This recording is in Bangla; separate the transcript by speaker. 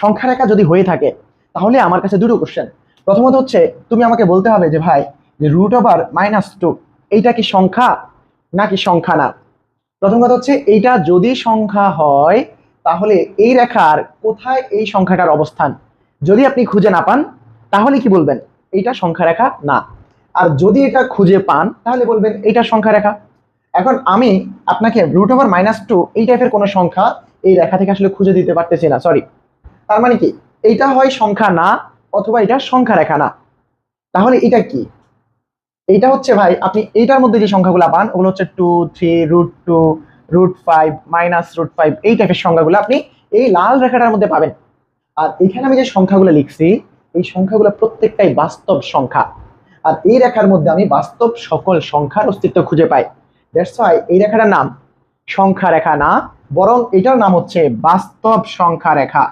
Speaker 1: সংখ্যা রেখা যদি হয়ে থাকে, তাহলে আমার কাছে দুটো কোশ্চেন প্রথমত হচ্ছে, তুমি আমাকে বলতে হবে যে, ভাই, যে রুট ওভার মাইনাস টু এইটা কি সংখ্যা নাকি সংখ্যা না? প্রথম কথা হচ্ছে, এইটা যদি সংখ্যা হয়, তাহলে এই রেখার কোথায় এই সংখ্যাটার অবস্থান? যদি আপনি খুঁজে না পান, তাহলে কি বলবেন? এইটা সংখ্যা রেখা না। আর যদি এটা খুঁজে পান, তাহলে বলবেন, এইটা সংখ্যা রেখা। এখন আমি আপনাকে রুট ওভার মাইনাস টু এই টাইপের কোনো সংখ্যা এই রেখা থেকে আসলে খুঁজে দিতে পারতেছি না সরি তার মানে কি? এইটা হয় সংখ্যা না, অথবা এটা সংখ্যা রেখা না। তাহলে এটা কি? এইটা হচ্ছে ভাই, আপনি এইটার মধ্যে যে সংখ্যাগুলো পান, ওগুলো হচ্ছে two three root two root five minus root five এই টাইপের সংখ্যাগুলো আপনি এই লাল রেখাটার মধ্যে পাবেন। আর এখানে আমি যে সংখ্যাগুলো লিখছি, এই সংখ্যাগুলো প্রত্যেকটাই বাস্তব সংখ্যা। আর এই রেখার মধ্যে আমি বাস্তব সকল সংখ্যার অস্তিত্ব খুঁজে পাই। দ্যাটস ওয়াই এই রেখাটার নাম সংখ্যা রেখা না, বরং এটার নাম হচ্ছে বাস্তব সংখ্যা রেখা।